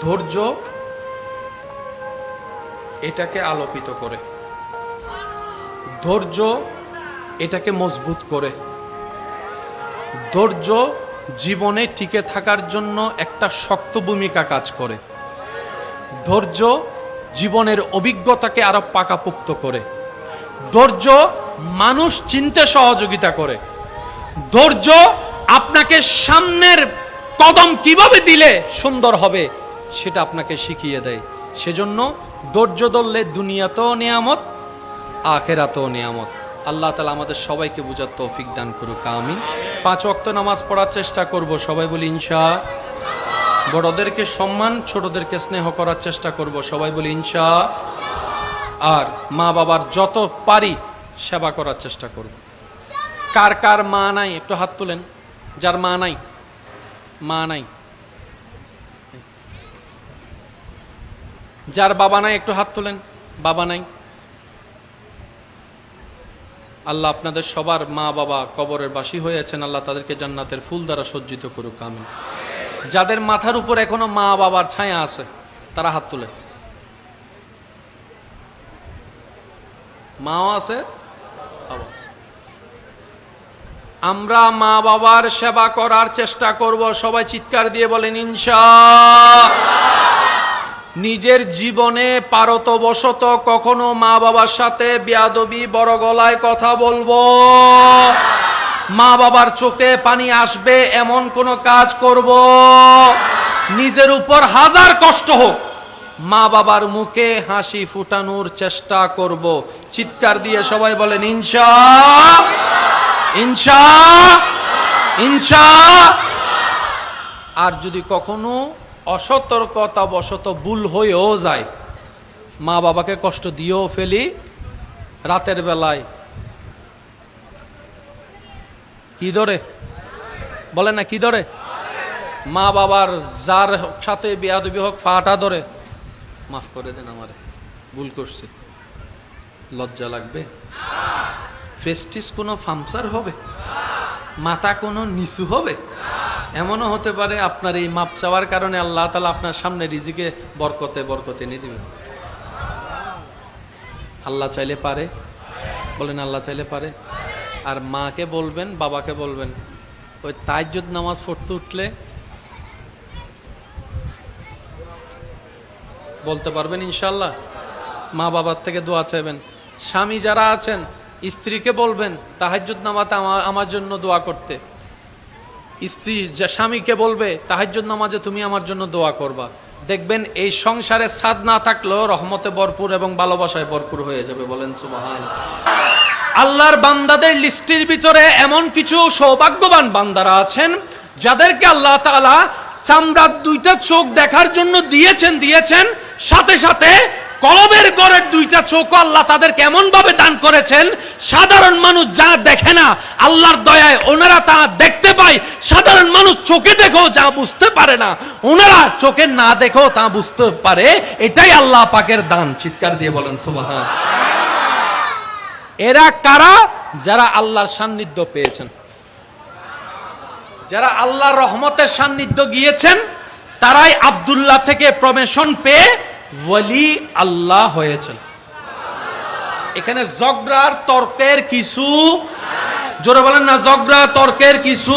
ধৈর্য এটাকে আলোকিত করে। ধৈর্য এটাকে মজবুত করে। ধৈর্য জীবনে টিকে থাকার জন্য একটা শক্ত ভূমিকা কাজ করে। ধৈর্য জীবনের অভিজ্ঞতাকে আরও পাকাপোক্ত করে। ধৈর্য মানুষ চিনতে সহযোগিতা করে। ধৈর্য আপনাকে সামনের কদম কীভাবে দিলে সুন্দর হবে? সেটা আপনাকে শিখিয়ে দেয়। সেজন্য ধৈর্য ধরলে দুনিয়াতেও নিয়ামত, আখেরাতেও নিয়ামত। আল্লাহ তালা আমাদের সবাইকে বুঝার তৌফিক দান করুক, আমিন। পাঁচ ওয়াক্ত নামাজ পড়ার চেষ্টা করব, সবাই বলি ইনশা। বড়দেরকে সম্মান, ছোটদেরকে স্নেহ করার চেষ্টা করব, সবাই বলি ইনশা। আর মা বাবার যত পারি সেবা করার চেষ্টা করব। কার কার মা নাই? একটু হাত তুলেন। যার মা নাই? মা নাই। যার বাবা নাই, একটু হাত তুলেন। বাবা নাই। আল্লাহ আপনাদের সবার মা বাবা কবরের বাসী হয়েছেন। আল্লাহ তাদেরকে জান্নাতের ফুল দ্বারা সজ্জিত করুক আমি যাদের মাথার উপর এখনও মা বাবার ছায়া আছে, তারা হাত তুলে মাও আছে। আমরা মা বাবার সেবা করার চেষ্টা করব। সবাই চিৎকার দিয়ে বলেন, ইনশা নিজের জীবনে পারতবশত কখনো মা বাবার সাথে বিয়াদবি, বড় গলায় কথা বলব। মা বাবার চোখে পানি আসবে, এমন কোন কাজ করব। নিজের উপর হাজার কষ্ট হোক মা বাবার মুখে হাসি ফুটানোর চেষ্টা করব। চিৎকার দিয়ে সবাই বলেন, ইনশা ইনশা ইনশা। আর যদি কখনো অসতর্কতা বশত ভুল হয়েও যায়। মা বাবাকে কষ্ট দিয়েও ফেলি। রাতের বেলায় কি ধরে? বলে না, কি ধরে? মা বাবার যার সাথে বিয়াদবি হোক, ফাটা ধরে। মাফ করে দেন আমারে, ভুল করছি। লজ্জা লাগবে? ফেস্টিস কোনো ফামসার হবে? মাথা কোনো নিচু হবে? এমনও হতে পারে আপনার এই মাপ চাওয়ার কারণে আল্লাহ তালা আপনার সামনে রিজিকে বরকতে বরকতে নিয়ে দিবেন। আল্লাহ চাইলে পারে। বলেন, আল্লাহ চাইলে পারে। আর মাকে বলবেন, বাবাকে বলবেন, ওই তাইজুদ নামাজ পড়তে উঠলে বলতে পারবেন ইনশাল্লাহ মা বাবার থেকে দোয়া চাইবেন। স্বামী যারা আছেন, স্ত্রীকে বলবেন, তাহাজ্জুদ নামাতে আমা- আমার জন্য দোয়া করতে। স্ত্রী যা স্বামীকে বলবে, তাহাজ্জুদ নামাজে তুমি আমার জন্য দোয়া করবা। দেখবেন এই সংসারে সাদ না থাকলেও রহমতে ভরপুর এবং ভালোবাসায় ভরপুর হয়ে যাবে বলেন সুবহান আল্লাহর বান্দাদের লিস্টের ভিতরে এমন কিছু সৌভাগ্যবান বান্দারা আছেন, যাদেরকে আল্লাহ তাআলা চামড়ার দুইটা চোখ দেখার জন্য দিয়েছেন দিয়েছেন, সাথে সাথে কলবের গড়ের দুইটা চোখ আল্লাহ তাদের কেমন ভাবে দান করেছেন, সাধারণ মানুষ যা দেখে না, আল্লাহর দয়ায় ওনারা তা দেখতে পায়। সাধারণ মানুষ চোখে দেখেও যা বুঝতে পারে না, ওনারা চোখে না দেখেও তা বুঝতে পারে। এটাই আল্লাহ পাকের দান, চিৎকার দিয়ে বলেন, সুবহান। এরা কারা? যারা আল্লাহর সান্নিধ্য পেয়েছেন। যারা আল্লাহর রহমতের সান্নিধ্য গিয়েছেন, তারাই আব্দুল্লাহ থেকে প্রমেশন পেয়ে ওয়ালি আল্লাহ হয়েছেন। এখানে জগড়ার তর্কের কিছু জোরে বলেন না জগড়া তর্কের কিছু